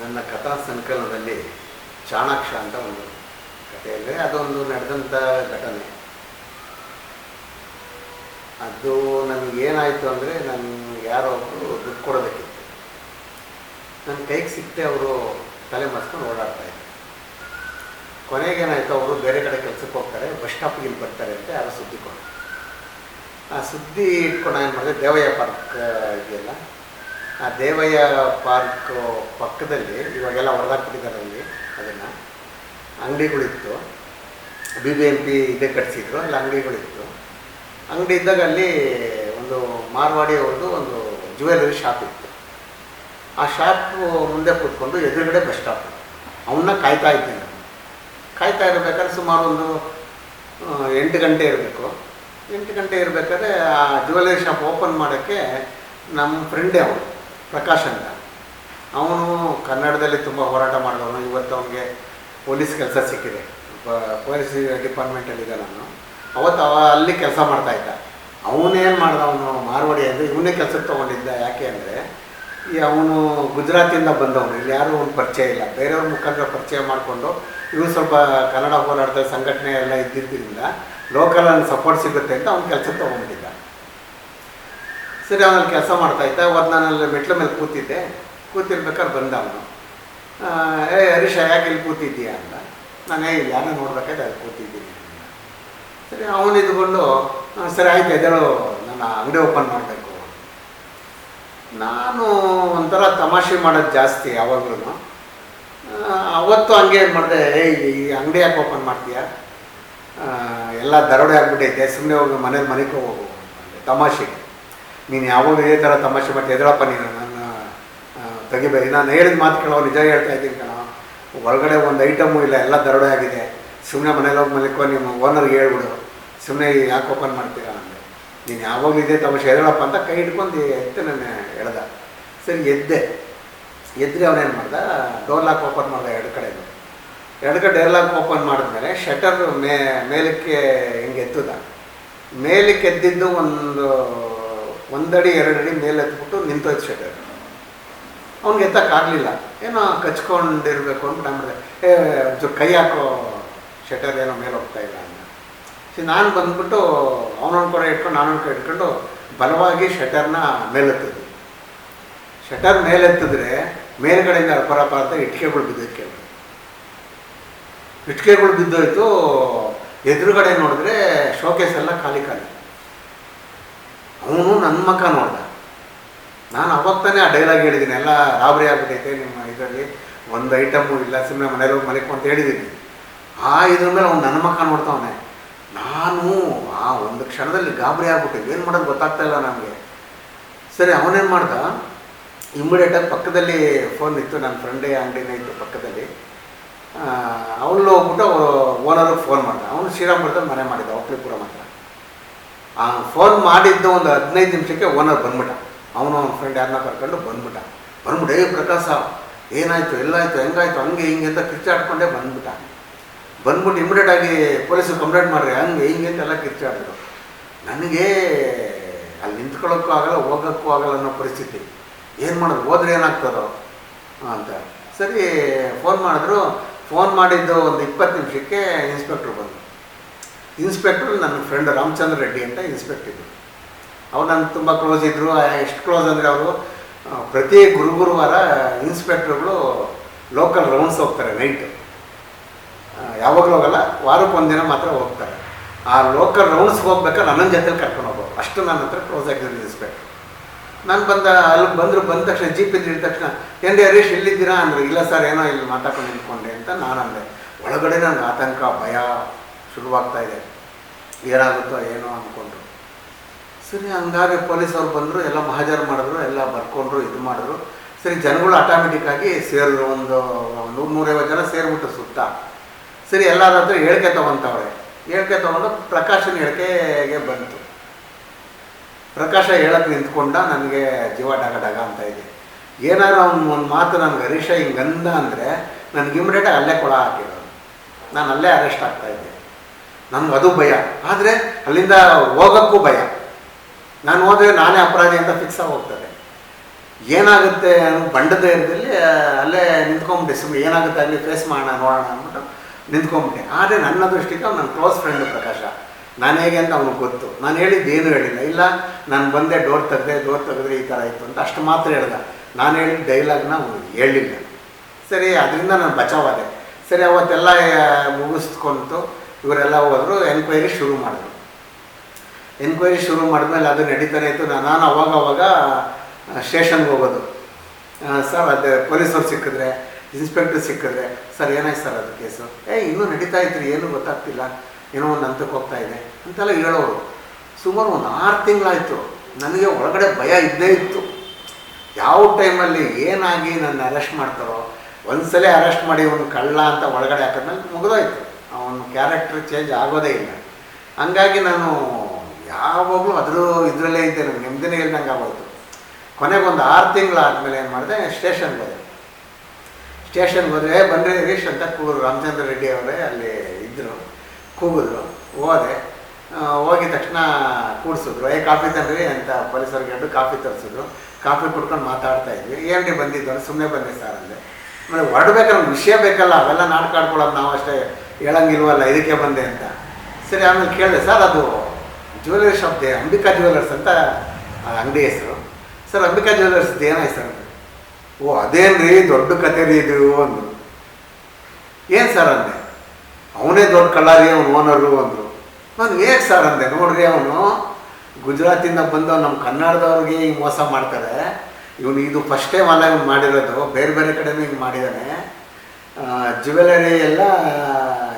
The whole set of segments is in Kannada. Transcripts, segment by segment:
ನನ್ನ ಕಥಾ ಸಂಕಲನದಲ್ಲಿ ಚಾಣಾಕ್ಷ ಅಂತ ಒಂದು ಕಥೆಯಲ್ಲಿ ಅದೊಂದು ನಡೆದಂಥ ಘಟನೆ. ಅದು ನನಗೆ ಏನಾಯಿತು ಅಂದರೆ ನನಗೆ ಯಾರೋ ಒಬ್ಬರು ದುಡ್ಡು ಕೊಡೋದಕ್ಕಿತ್ತು ನನ್ನ ಕೈಗೆ ಸಿಕ್ಕದೆ ಅವರು ತಲೆ ಮರೆಸ್ಕೊಂಡು ಓಡಾಡ್ತಾ ಇದ್ರು. ಕೊನೆಗೆ ಅವರು ಬೇರೆ ಕಡೆ ಕೆಲಸಕ್ಕೆ ಹೋಗ್ತಾರೆ, ಬಸ್ ಸ್ಟಾಪ್ಗೆ ಇಲ್ಲಿ ಬರ್ತಾರೆ ಅಂತ ಯಾರೋ ಸುದ್ದಿ ಕೊಡೋದು ಆ ಸುದ್ದಿ ಇಟ್ಕೊಂಡು ಏನು ಮಾಡಿದೆ, ದೇವಯ್ಯ ಪಾರ್ಕ್, ಇದೆಯಲ್ಲ? ಆ ದೇವಯ್ಯ ಪಾರ್ಕ್ ಪಕ್ಕದಲ್ಲಿ, ಇವಾಗೆಲ್ಲ ಹೊಡೆದಾಕ್ಬಿಟ್ಟಿದ್ದಾರೆ ಅಲ್ಲಿ ಅದನ್ನು, ಅಂಗಡಿಗಳಿತ್ತು. ಬಿ ಬಿ ಎಂ ಪಿ ಇದೇ ಕಟ್ಸಿದ್ರು, ಅಲ್ಲಿ ಅಂಗಡಿಗಳಿತ್ತು. ಅಂಗಡಿ ಇದ್ದಾಗ ಅಲ್ಲಿ ಒಂದು ಮಾರ್ವಾಡಿ ಅವ್ರದ್ದು ಒಂದು ಜ್ಯುವೆಲರಿ ಶಾಪ್ ಇತ್ತು. ಆ ಶಾಪ್ ಮುಂದೆ ಕೂತ್ಕೊಂಡು ಎದುರುಗಡೆ ಬಸ್ ಸ್ಟಾಪ್ ಅವನ್ನ ಕಾಯ್ತಾ ಇದ್ದೀನಿ ಕಾಯ್ತಾ ಇರಬೇಕಾದ್ರೆ ಸುಮಾರು ಒಂದು ಎಂಟು ಗಂಟೆ ಇರಬೇಕು. ಎಂಟು ಗಂಟೆ ಇರಬೇಕಾದ್ರೆ ಆ ಜ್ಯುವೆಲರಿ ಶಾಪ್ ಓಪನ್ ಮಾಡೋಕ್ಕೆ ನಮ್ಮ ಫ್ರೆಂಡೇ ಅವನು ಪ್ರಕಾಶ್ ಅಂತ ಅವನು ಕನ್ನಡದಲ್ಲಿ ತುಂಬ ಹೋರಾಟ ಮಾಡಿದವನು. ಇವತ್ತು ಅವನಿಗೆ ಪೊಲೀಸ್ ಕೆಲಸ ಸಿಕ್ಕಿದೆ. ಪೊಲೀಸ್ ಡಿಪಾರ್ಟ್ಮೆಂಟಲ್ಲಿದ್ದ ನಾನು ಅವನು. ಅವತ್ತು ಅವ ಅಲ್ಲಿ ಕೆಲಸ ಮಾಡ್ತಾ ಇದ್ದ. ಅವನೇನು ಮಾಡ್ದ? ಅವನು ಮಾರ್ವಾಡಿ ಅಂದರೆ ಇವನೇ ಕೆಲಸಕ್ಕೆ ತೊಗೊಂಡಿದ್ದ. ಯಾಕೆ ಅಂದರೆ, ಈ ಅವನು ಗುಜರಾತಿಂದ ಬಂದವನು. ಇಲ್ಲಿ ಯಾರೂ ಒಂದು ಪರಿಚಯ ಇಲ್ಲ. ಬೇರೆಯವ್ರ ಮುಖಾಂತರ ಪರಿಚಯ ಮಾಡಿಕೊಂಡು ಇವನು ಸ್ವಲ್ಪ ಕನ್ನಡ ಹೋರಾಟದ ಸಂಘಟನೆ ಎಲ್ಲ ಇದ್ದಿದ್ದರಿಂದ ಲೋಕಲ್ ಸಪೋರ್ಟ್ ಸಿಗುತ್ತೆ ಅಂತ ಅವ್ನು ಕೆಲಸಕ್ಕೆ ತೊಗೊಂಡಿದ್ದ ಸರಿ ಅವನಲ್ಲಿ ಕೆಲಸ ಮಾಡ್ತಾ ಇದ್ದ. ಅವತ್ತು ನಾನಲ್ಲಿ ಮೆಟ್ಲ ಮೇಲೆ ಕೂತಿದ್ದೆ. ಕೂತಿರ್ಬೇಕಾದ್ರೆ ಬಂದ ಅವನು. ಏ ಹರೀಶ ಯಾಕೆ ಇಲ್ಲಿ ಕೂತಿದ್ದೀಯಾ? ಅಂತ. ನಾನು ಇಲ್ಲಿ ಯಾರು ನೋಡ್ಬೇಕಾದ್ರೆ ಅಲ್ಲಿ ಕೂತಿದ್ದೀನಿ. ಸರಿ ಅವನು ಇದ್ಕೊಂಡು "ಆ, ಸರಿ ಆಯ್ತು ಎದ್ದೇಳು. ನನ್ನ ಅಂಗಡಿ ಓಪನ್ ಮಾಡಬೇಕು. ನಾನು ಒಂಥರ ತಮಾಷೆ ಮಾಡೋದು ಜಾಸ್ತಿ ಯಾವಾಗಲೂ ಅವತ್ತು ಹಂಗೆ ಏನು ಮಾಡಿದೆ ಏಯ್ ಈ ಅಂಗಡಿ ಯಾಕೆ ಓಪನ್ ಮಾಡ್ತೀಯಾ? ಎಲ್ಲ ದರೋಡೆ ಆಗ್ಬಿಟ್ಟೈತೆ. ಸುಮ್ಮನೆ ಹೋಗಿ ಮನೇಲಿ ಮನೆಗೆ ಹೋಗು. ತಮಾಷೆಗೆ. ನೀನು ಯಾವಾಗ ಇದೇ ಥರ ತಮಾಷೆ ಮಾಡಿ ಎದುರಪ್ಪ ನೀನು. ನನ್ನ ತೆಗಿಬೇಡಿ. ನಾನು ಹೇಳಿದ ಮಾತು ಕೇಳೋ ನಿಜ ಹೇಳ್ತಾ ಇದ್ದೀನಿ ಕಣೋ. ಒಳಗಡೆ ಒಂದು ಐಟಮು ಇಲ್ಲ, ಎಲ್ಲ ದರೋಡೆ ಆಗಿದೆ. ಸುಮ್ಮನೆ ಮನೇಲಿ ಹೋಗಿ ಮಲಿಕೋ, ನಿಮ್ಮ ಓನರ್ಗೆ ಹೇಳ್ಬಿಡು. ಸುಮ್ಮನೆ ಯಾಕೆ ಓಪನ್ ಮಾಡ್ತೀರಾ ಅಂದೆ. ನೀನು ಯಾವಾಗಲೂ ಇದೇ ತಮಾಷೆ ಎದಳಪ್ಪ ಅಂತ ಕೈ ಹಿಡ್ಕೊಂಡು ಎತ್ತೆ ನಾನು ಎಳೆದ. ಸರಿ, ಎದ್ದೆ. ಎದ್ರೆ ಅವನೇನು ಮಾಡ್ದ? ಡೋರ್ ಲಾಕ್ ಓಪನ್ ಮಾಡ್ದೆ ಎರಡು ಕಡೆ ಎರಡು ಕಡೆ ಡೋರ್ ಲಾಕ್ ಓಪನ್ ಮಾಡಿದ್ಮೇಲೆ ಶಟರ್ ಮೇ, ಮೇಲಕ್ಕೆ ಹಿಂಗೆ ಎತ್ತದ. ಮೇಲಕ್ಕೆ ಎದ್ದಿದ್ದು ಒಂದು ಒಂದಡಿ, ಎರಡಡಿ ಮೇಲೆ ಎತ್ಬಿಟ್ಟು ನಿಂತೋಯ್ತು ಶಟರ್ ಅವ್ನಿಗೆ ಎತ್ತಕ್ಕಾಗಲಿಲ್ಲ. ಏನೋ ಕಚ್ಕೊಂಡಿರ್ಬೇಕು ಅಂದ್ಬಿಟ್ಟು ಮಾಡಿದೆ. ಏ ಒಂಚೂರು ಕೈ ಹಾಕೋ ಶಟರ್ ಏನೋ ಮೇಲೆ ಹೋಗ್ತಾ ಇಲ್ಲ ಅಂತ. ಸಿ, ನಾನು ಬಂದ್ಬಿಟ್ಟು ಅವನೊಂದು ಕಡೆ ಇಟ್ಕೊಂಡು ನಾನೊಂದು ಕಡೆ ಇಟ್ಕೊಂಡು ಬಲವಾಗಿ ಶಟರ್ನ ಮೇಲೆತ್ತಿದ್ವಿ ಶಟರ್ ಮೇಲೆತ್ತಿದ್ರೆ ಮೇಲ್ಗಡೆಯಿಂದ ಅಪರಾಪಾರ್ಥ ಇಟ್ಕೆಗಳು ಬಿದ್ದೋಯ್ತು ಕೇಳಿ ಇಟ್ಕೆಗಳು ಬಿದ್ದೋಯ್ತು, ಎದುರುಗಡೆ ನೋಡಿದ್ರೆ ಶೋಕೇಸ್ ಎಲ್ಲ ಖಾಲಿ ಖಾಲಿ. ಅವನು ನನ್ನ ಮಕ್ಕ ನೋಡ್ದ. ನಾನು ಅವಾಗ ತಾನೇ ಆ ಡೈಲಾಗ್ ಹೇಳಿದ್ದೀನಿ ಎಲ್ಲ ರಾಬರಿ ಆಗ್ಬಿಟ್ಟೈತೆ ನಿಮ್ಮ ಇದರಲ್ಲಿ ಒಂದು ಐಟಮು ಇಲ್ಲ ಸುಮ್ಮನೆ ಮನೇಲಿ ಹೋಗಿ ಮಲಿಕು ಅಂತ ಹೇಳಿದ್ದೀನಿ ಆ ಇದ್ರ ಮೇಲೆ ಅವ್ನು ನನ್ನ ಮಕ್ಕ ನೋಡ್ತಾವನೆ. ನಾನು ಆ ಒಂದು ಕ್ಷಣದಲ್ಲಿ ಗಾಬರಿ ಆಗ್ಬಿಟ್ಟಿದ್ದೆ. ಏನು ಮಾಡೋದು ಗೊತ್ತಾಗ್ತಾ ಇಲ್ಲ ನನಗೆ. ಸರಿ, ಅವನೇನು ಮಾಡ್ದ? ಇಮ್ಮಿಡಿಯೇಟಾಗಿ ಪಕ್ಕದಲ್ಲಿ ಫೋನ್ ಇತ್ತು ನನ್ನ ಫ್ರೆಂಡೇ ಅಂಗಡಿನೇ ಇತ್ತು ಪಕ್ಕದಲ್ಲಿ. ಅವನು ಹೋಗ್ಬಿಟ್ಟು ಓನರ್ಗೆ ಫೋನ್ ಮಾಡ್ದ. ಅವನು ಶ್ರೀರಾಮ್ಪುರದಲ್ಲಿ ಮನೆ ಮಾಡಿದ್ದ ಒಕ್ಲಿಪುರ ಮಾತ್ರ ಆ ಫೋನ್ ಮಾಡಿದ್ದ ಒಂದು ಹದಿನೈದು ನಿಮಿಷಕ್ಕೆ ಓನರ್ ಬಂದ್ಬಿಟ್ಟ. ಅವನು ಅವನ ಫ್ರೆಂಡ್ ಯಾರನ್ನ ಕರ್ಕೊಂಡು ಬಂದ್ಬಿಟ್ಟ. ಬಂದ್ಬಿಟ್ಟು, ಏ ಪ್ರಕಾಶ, ಏನಾಯಿತು, ಎಲ್ಲಾಯಿತು, ಹೆಂಗಾಯ್ತು, ಹಂಗೆ ಹಿಂಗೆ ಅಂತ ಕಿರ್ಚಾಡ್ಕೊಂಡೇ ಬಂದ್ಬಿಟ್ಟ. ಬಂದ್ಬಿಟ್ಟು ಇಮಿಡಿಯೇಟ್ ಆಗಿ ಪೊಲೀಸರು ಕಂಪ್ಲೇಂಟ್ ಮಾಡ್ರಿ, ಹಂಗೆ ಹಿಂಗೆ ಅಂತೆಲ್ಲ ಕಿರ್ಚಾಡಿದ್ರು. ನನಗೆ ಅಲ್ಲಿ ನಿಂತ್ಕೊಳ್ಳೋಕ್ಕೂ ಆಗಲ್ಲ, ಹೋಗೋಕ್ಕೂ ಆಗಲ್ಲ ಅನ್ನೋ ಪರಿಸ್ಥಿತಿ. ಏನು ಮಾಡೋದು? ಹೋದ್ರೆ ಏನಾಗ್ತದೋ? ಅಂತ. ಸರಿ ಫೋನ್ ಮಾಡಿದ್ರು. ಫೋನ್ ಮಾಡಿದ್ದು ಒಂದು ಇಪ್ಪತ್ತು ನಿಮಿಷಕ್ಕೆ ಇನ್ಸ್ಪೆಕ್ಟ್ರು ಬಂದರು. ಇನ್ಸ್ಪೆಕ್ಟ್ರು ನನ್ನ ಫ್ರೆಂಡ್ ರಾಮಚಂದ್ರ ರೆಡ್ಡಿ ಅಂತ ಇನ್ಸ್ಪೆಕ್ಟರ್ ಇದ್ದರು ಅವ್ರು ನನಗೆ ತುಂಬ ಕ್ಲೋಸ್ ಇದ್ದರು ಎಷ್ಟು ಕ್ಲೋಸ್ ಅಂದರೆ ಅವರು ಪ್ರತಿ ಗುರು ಗುರುವಾರ ಇನ್ಸ್ಪೆಕ್ಟ್ರುಗಳು ಲೋಕಲ್ ರೌಂಡ್ಸ್ ಹೋಗ್ತಾರೆ ನೈಟು ಯಾವಾಗಲೂ ಹೋಗಲ್ಲ ವಾರಕ್ಕೆ ಒಂದಿನ ಮಾತ್ರ ಹೋಗ್ತಾರೆ. ಆ ಲೋಕಲ್ ರೌಂಡ್ಸ್ಗೆ ಹೋಗ್ಬೇಕಾದ್ರೆ ನನ್ನ ಜೊತೆಲಿ ಕರ್ಕೊಂಡು ಹೋಗೋರು ಅಷ್ಟು ನನ್ನ ಹತ್ರ ಕ್ಲೋಸ್ ಆಗಿದ್ರು ಇನ್ಸ್ಪೆಕ್ಟ್ರು. ನಾನು ಬಂದ ಅಲ್ಲಿ ಬಂದರು, ಬಂದ ತಕ್ಷಣ, ಜೀಪ್ ಇದ್ದಿದ ತಕ್ಷಣ, ಏನ್ರಿ ಹರೀಶ್ ಎಲ್ಲಿದ್ದೀರಾ ಅಂದ್ರೆ, ಇಲ್ಲ ಸರ್, ಏನೋ ಇಲ್ಲಿ ಮಾತಾಡ್ಕೊಂಡು ನಿಂತ್ಕೊಂಡೆ ಅಂತ ನಾನು ಅಂದೆ. ಒಳಗಡೆ ನನಗೆ ಆತಂಕ, ಭಯ. ಶುರುವಾಗ್ತಾ ಇದೆ. ಏನಾಗುತ್ತೋ ಏನೋ ಅಂದ್ಕೊಂಡ್ರು ಸರಿ ಹಂಗಾಗಿ ಪೊಲೀಸವ್ರು ಬಂದರು, ಎಲ್ಲ ಮಹಾಜರು ಮಾಡಿದ್ರು, ಎಲ್ಲ ಬರ್ಕೊಂಡ್ರು, ಇದು ಮಾಡಿದ್ರು. ಸರಿ, ಜನಗಳು ಆಟೋಮೆಟಿಕ್ಕಾಗಿ ಸೇರಿದ್ರು, ಒಂದು ನೂರು, ನೂರೈವತ್ತು ಜನ ಸೇರಿಬಿಟ್ಟು ಸುತ್ತ. ಸರಿ, ಎಲ್ಲರ ಹತ್ರ ಹೇಳಿಕೆ ತೊಗೊತವ್ರೆ. ಹೇಳಿಕೆ ತೊಗೊಂಡು ಪ್ರಕಾಶನ ಹೇಳಿಕೆಗೆ ಬಂತು. ಪ್ರಕಾಶ ಹೇಳಕ್ಕೆ ನಿಂತ್ಕೊಂಡ, ನನಗೆ ಜೀವ ಡಗ ಡಗ ಅಂತ ಇದೆ. ಏನಾದ್ರು ಅವ್ನು ಒಂದು ಮಾತು ನನಗೆ ಹರೀಶ ಹಿಂಗೆ ಅಂದ ಅಂದರೆ, ನನಗೆ ಇಮಿಡಿಯೇಟಾಗಿ ಅಲ್ಲೇ ಕೊಡ ಹಾಕಿರೋದು. ನಾನು ಅಲ್ಲೇ ಅರೆಸ್ಟ್ ಆಗ್ತಾ ಇದ್ದೆ. ನನಗೆ ಅದು ಭಯ. ಆದರೆ ಅಲ್ಲಿಂದ ಹೋಗೋಕ್ಕೂ ಭಯ. ನಾನು ಹೋದರೆ ನಾನೇ ಅಪರಾಧಿ ಅಂತ ಫಿಕ್ಸ್ ಆಗಿ ಹೋಗ್ತದೆ. ಏನಾಗುತ್ತೆ ಅನ್ನೋ ಬಂಡದ ಇರದಲ್ಲಿ ಅಲ್ಲೇ ನಿಂತ್ಕೊಂಬಿಟ್ಟೆ. ಸುಮ್ಮನೆ ಏನಾಗುತ್ತೆ ಅಲ್ಲಿ ಫೇಸ್ ಮಾಡೋಣ, ನೋಡೋಣ ಅಂದ್ಬಿಟ್ಟು ನಿಂತ್ಕೊಂಬಿಟ್ಟೆ. ಆದರೆ ನನ್ನ ದೃಷ್ಟಿಗೆ ನನ್ನ ಕ್ಲೋಸ್ ಫ್ರೆಂಡ್ ಪ್ರಕಾಶ. ನಾನು ಹೇಗೆ ಅಂತ ಅವ್ನಿಗೆ ಗೊತ್ತು. ನಾನು ಹೇಳಿದ್ದು ಏನೂ ಹೇಳಿಲ್ಲ. ಇಲ್ಲ, ನಾನು ಬಂದೆ ಡೋರ್ ತೆಗೆದೆ ಡೋರ್ ತೆಗೆದ್ರೆ ಈ ಥರ ಇತ್ತು ಅಂತ ಅಷ್ಟು ಮಾತ್ರ ಹೇಳ್ದ. ನಾನು ಹೇಳಿದ ಡೈಲಾಗ್ನ ಅವನು ಹೇಳಿಲ್ಲ. ಸರಿ, ಅದರಿಂದ ನಾನು ಬಚಾವಾದೆ ಸರಿ, ಅವತ್ತೆಲ್ಲ ಮುಗಿಸ್ಕೊಂತು. ಇವರೆಲ್ಲ ಹೋದರು ಎನ್ಕ್ವೈರಿ ಶುರು ಮಾಡಿದ್ರು. ಎನ್ಕ್ವೈರಿ ಶುರು ಮಾಡಿದ್ಮೇಲೆ ಅದು ನಡೀತಾನೆ ಇತ್ತು. ನಾನು ಅವಾಗ ಅವಾಗ ಸ್ಟೇಷನ್ಗೆ ಹೋಗೋದು. ಸರ್, ಅದು ಪೊಲೀಸವ್ರು ಸಿಕ್ಕಿದ್ರೆ ಇನ್ಸ್ಪೆಕ್ಟರ್ ಸಿಕ್ಕಿದ್ರೆ, ಸರ್, ಏನಾಯ್ತು ಸರ್ ಅದು ಕೇಸು ಏ, ಇನ್ನೂ ನಡೀತಾ ಇತ್ತು ಏನೂ ಗೊತ್ತಾಗ್ತಿಲ್ಲ. ಏನೋ ಒಂದು ಹಂತಕ್ಕೆ ಹೋಗ್ತಾ ಇದೆ. ಅಂತೆಲ್ಲ ಹೇಳೋರು. ಸುಮಾರು ಒಂದು ಆರು ತಿಂಗಳಾಯಿತು. ನನಗೆ ಒಳಗಡೆ ಭಯ ಇದ್ದೇ ಇತ್ತು. ಯಾವ ಟೈಮಲ್ಲಿ ಏನಾಗಿ ನನ್ನ ಅರೆಸ್ಟ್ ಮಾಡ್ತಾರೋ, ಒಂದ್ಸಲ ಅರೆಸ್ಟ್ ಮಾಡಿ, ಒಂದು ಕಳ್ಳ ಅಂತ ಒಳಗಡೆ ಹಾಕಿದ್ಮೇಲೆ ಮುಗಿದೋಯ್ತು. ಅವನ ಕ್ಯಾರೆಕ್ಟರ್ ಚೇಂಜ್ ಆಗೋದೇ ಇಲ್ಲ. ಹಂಗಾಗಿ ನಾನು ಯಾವಾಗಲೂ ಅದರ ಇದರಲ್ಲೇ ಇದ್ದೆ, ನನಗೆ ನೆಮ್ಮದಿನೇ ಇಲ್ದಂಗೆ ಆಗೋಯ್ತು. ಕೊನೆಗೊಂದು ಆರು ಆರು ತಿಂಗಳಾದ್ಮೇಲೆ ಏನು ಮಾಡಿದೆ ಸ್ಟೇಷನ್ಗೆ ಹೋದೆ. ಸ್ಟೇಷನ್ಗೆ ಹೋದರೆ ಬಂದರೆ ಹರೀಶ್ ಅಂತ ರಾಮಚಂದ್ರ ರೆಡ್ಡಿ ಅವರೇ, ಅಲ್ಲಿ ಇದ್ದರು ಕೂಗಿದ್ರು, ಹೋದೆ. ಹೋಗಿದ ತಕ್ಷಣ ಕೂಡಿಸಿದ್ರು, ಏ, ಕಾಫಿ ತಂದ್ರಿ ಅಂತ ಪೊಲೀಸರಿಗೆ ಅದು ಕಾಫಿ ತರಿಸಿದ್ರು. ಕಾಫಿ ಕುಡ್ಕೊಂಡು ಮಾತಾಡ್ತಾ ಇದ್ವಿ. ಏನ್ರಿ ಬಂದಿದ್ದು? ಸುಮ್ಮನೆ ಬಂದೆ ಸರ್ ಅಂದೆ. ಆಮೇಲೆ ಹೊರಡ್ಬೇಕಲ್ಲ ವಿಷಯ ಬೇಕಲ್ಲ, ಅವೆಲ್ಲ ನಾಟಕ ಆಡ್ಕೊಳ್ಳೋದು ನಾವು ಅಷ್ಟೇ ಹೇಳಂಗಿಲ್ವಲ್ಲ, ಇದಕ್ಕೆ ಬಂದೆ ಅಂತ. ಸರಿ, ಆಮೇಲೆ ಕೇಳಿದೆ, ಸರ್, ಅದು ಜ್ಯುವೆಲ್ಲರಿ ಶಾಪ್ ದೇ, ಅಂಬಿಕಾ ಜ್ಯುವೆಲ್ಲರ್ಸ್ ಅಂತ, ಆ ಅಂಗಡಿ ಹೆಸರು. ಸರ್, ಅಂಬಿಕಾ ಜ್ಯುವೆಲರ್ಸ್ ಏನಾಯ್ತು ಸರ್ ಓ ಅದೇನು ಅದೇನ್ರಿ, ದೊಡ್ಡ ಕತೆ ರೀ ಇದು, ಅಂದರು. ಏನು ಸರ್ ಅಂದೆ? ಅವನೇ ದೊಡ್ಡ ಕಳ್ಳಾರಿ ರೀ ಅವನು ಓನರು ಅಂದರು. ನಾನು ಹೇಗೆ ಸರ್ ಅಂದೆ, ನೋಡ್ರಿ ಅವನು, ಗುಜರಾತಿಂದ ಬಂದು ನಮ್ಮ ಕನ್ನಡದವ್ರಿಗೆ ಹಿಂಗೆ ಮೋಸ ಮಾಡ್ತಾರೆ. ಇವನು ಇದು ಫಸ್ಟ್ ಟೈಮ್ ಅಲ್ಲ ಇವ್ನು ಮಾಡಿರೋದು, ಬೇರೆ ಬೇರೆ ಕಡೆನೂ ಹಿಂಗೆ ಮಾಡಿದ್ದಾನೆ ಜ್ಯುವೆಲರಿ ಎಲ್ಲ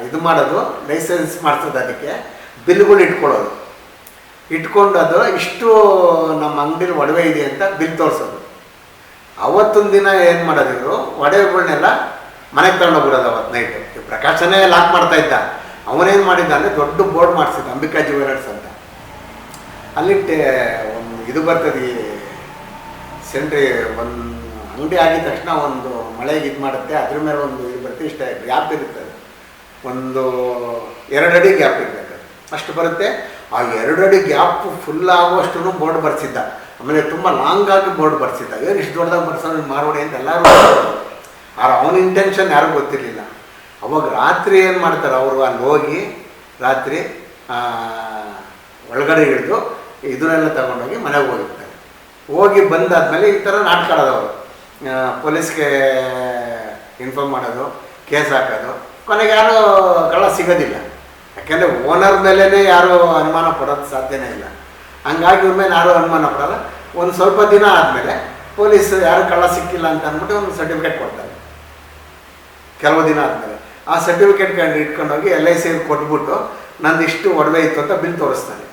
ಇದು ಮಾಡೋದು ಲೈಸೆನ್ಸ್ ಮಾಡಿಸೋದು ಅದಕ್ಕೆ. ಬಿಲ್ಗಳು ಇಟ್ಕೊಳ್ಳೋದು. ಇಟ್ಕೊಂಡು ಅದು ಇಷ್ಟು ನಮ್ಮ ಅಂಗಡಿಲಿ ಒಡವೆ ಇದೆ ಅಂತ ಬಿಲ್ ತೋರಿಸೋದು. ಅವತ್ತೊಂದು ದಿನ ಏನು ಮಾಡೋದು ಇವರು? ಒಡವೆಗಳನ್ನೆಲ್ಲ ಮನೆಗೆ ತಗೊಂಡೋಗ್ಬಿಡೋದು ಅವತ್ತು ನೈಟು ಪ್ರಕಾಶನೇ ಲಾಕ್ ಮಾಡ್ತಾ ಇದ್ದ. ಅವನೇನು ಮಾಡಿದ್ದ ಅಂದರೆ ದೊಡ್ಡ ಬೋರ್ಡ್ ಮಾಡಿಸಿದ್ದ, ಅಂಬಿಕಾ ಜ್ಯುವೆಲರ್ಸ್ ಅಂತ. ಅಲ್ಲಿ ಒಂದು ಇದು ಬರ್ತದೆ ಈ ಸೆಂಟ್ರಿ ಒಂದು ಅಂಗಡಿ ಆಗಿದ ತಕ್ಷಣ ಒಂದು ಮಳೆಗೆ ಇದು ಮಾಡುತ್ತೆ. ಅದ್ರ ಮೇಲೆ ಒಂದು ಇದು ಬರುತ್ತೆ ಇಷ್ಟ ಗ್ಯಾಪ್ ಇರುತ್ತೆ. ಒಂದು ಎರಡು ಅಡಿ ಗ್ಯಾಪ್ ಇರಬೇಕು. ಅಷ್ಟು ಬರುತ್ತೆ. ಆ ಎರಡು ಅಡಿ ಗ್ಯಾಪ್ ಫುಲ್ ಆಗುವಷ್ಟು ಬೋರ್ಡ್ ಬರ್ಸಿದ್ದ. ಆಮೇಲೆ ತುಂಬ ಲಾಂಗ್ ಆಗಿ ಬೋರ್ಡ್ ಬರ್ಸಿದ್ದ. ಏನು ಇಷ್ಟು ದೊಡ್ಡದಾಗಿ ಬರ್ಸೋದು ಮಾರ್ವಾಡಿ ಅಂತ ಎಲ್ಲರೂ ಆದ್ರೆ ಅವನ ಇಂಟೆನ್ಷನ್ ಯಾರಿಗೂ ಗೊತ್ತಿರಲಿಲ್ಲ. ಅವಾಗ ರಾತ್ರಿ ಏನು ಮಾಡ್ತಾರೆ ಅವರು ಅಲ್ಲಿ ಹೋಗಿ ರಾತ್ರಿ ಒಳಗಡೆ ಹಿಡಿದು ಇದನ್ನೆಲ್ಲ ತಗೊಂಡೋಗಿ ಮನೆಗೆ ಹೋಗಿರ್ತಾರೆ. ಹೋಗಿ ಬಂದಾದಮೇಲೆ ಈ ಥರ ನಾಟಕ ಅವರು. ಪೊಲೀಸ್ಗೆ ಇನ್ಫಾರ್ಮ್ ಮಾಡೋದು, ಕೇಸ್ ಹಾಕೋದು. ಕೊನೆಗೆ ಯಾರೂ ಕಳ್ಳ ಸಿಗೋದಿಲ್ಲ. ಯಾಕೆಂದರೆ ಓನರ್ ಮೇಲೇ ಯಾರೂ ಅನುಮಾನ ಪಡೋದು ಸಾಧ್ಯನೇ ಇಲ್ಲ. ಹಂಗಾಗಿ ಇವ್ರ ಮೇಲೆ ಯಾರೂ ಅನುಮಾನ ಪಡೋಲ್ಲ. ಒಂದು ಸ್ವಲ್ಪ ದಿನ ಆದಮೇಲೆ ಪೊಲೀಸ್ ಯಾರು ಕಳ್ಳ ಸಿಕ್ಕಿಲ್ಲ ಅಂತ ಅಂದ್ಬಿಟ್ಟು ಒಂದು ಸರ್ಟಿಫಿಕೇಟ್ ಕೊಡ್ತಾರೆ. ಕೆಲವು ದಿನ ಆದಮೇಲೆ. ಆ ಸರ್ಟಿಫಿಕೇಟ್ ಕಂಡು ಇಟ್ಕೊಂಡೋಗಿ ಎಲ್ ಐ ಸಿ ಕೊಟ್ಬಿಟ್ಟು ನಂದು ಇಷ್ಟು ಒಡವೆ ಇತ್ತು ಅಂತ ಬಿಲ್ ತೋರಿಸ್ತಾನೆ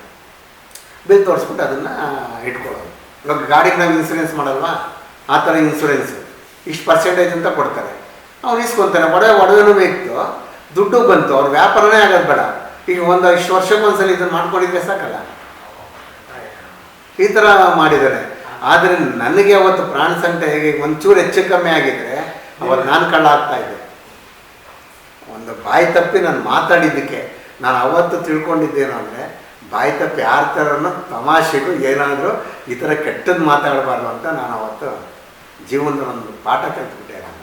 ಬಿಲ್ ತೋರಿಸ್ಬಿಟ್ಟು ಅದನ್ನು ಇಟ್ಕೊಳ್ಳೋದು. ಇವಾಗ ಗಾಡಿಗೆ ನಾವು ಇನ್ಸೂರೆನ್ಸ್ ಮಾಡಲ್ವಾ? ಆ ಥರ ಇನ್ಸೂರೆನ್ಸ್ ಇಷ್ಟು ಪರ್ಸೆಂಟೇಜ್ ಅಂತ ಕೊಡ್ತಾರೆ. ಅವ್ನು ಇಸ್ಕೊತಾನೆ. ಒಡವೆ ಒಡವೆನೂ ಬೇಕಿತ್ತು ದುಡ್ಡು ಬಂತು. ಅವ್ರ ವ್ಯಾಪಾರನೇ ಆಗೋದು ಬೇಡ. ಈಗ ಒಂದು ಇಷ್ಟು ವರ್ಷಕ್ಕೊಂದ್ಸಲ ಇದನ್ನು ಮಾಡ್ಕೊಂಡಿದ್ರೆ ಸಾಕಲ್ಲ. ಈ ಥರ ಮಾಡಿದ್ದಾರೆ ಆದರೆ ನನಗೆ ಅವತ್ತು ಪ್ರಾಣ ಸಂಕಟ ಹೇಗೆ ಒಂಚೂರು ಹೆಚ್ಚು ಕಮ್ಮಿ ಆಗಿದ್ರೆ ಅವತ್ತು ನಾನು ಕಳ್ಳ ಆಗ್ತಾ ಇದ್ದೆ. ಒಂದು ಬಾಯಿ ತಪ್ಪಿ ನಾನು ಮಾತಾಡಿದ್ದಕ್ಕೆ ನಾನು ಅವತ್ತು ತಿಳ್ಕೊಂಡಿದ್ದೇನು ಅಂದರೆ, ಬಾಯಿ ತಪ್ಪಿ ಯಾರ ಥರನೂ ತಮಾಷೆಗೂ ಏನಾದರೂ ಈ ಥರ ಕೆಟ್ಟದ್ದು ಮಾತಾಡಬಾರ್ದು ಅಂತ ನಾನು ಅವತ್ತು ಜೀವನದ ಒಂದು ಪಾಠ ಕಲ್ತ್ಬಿಟ್ಟೆ ನಾನು.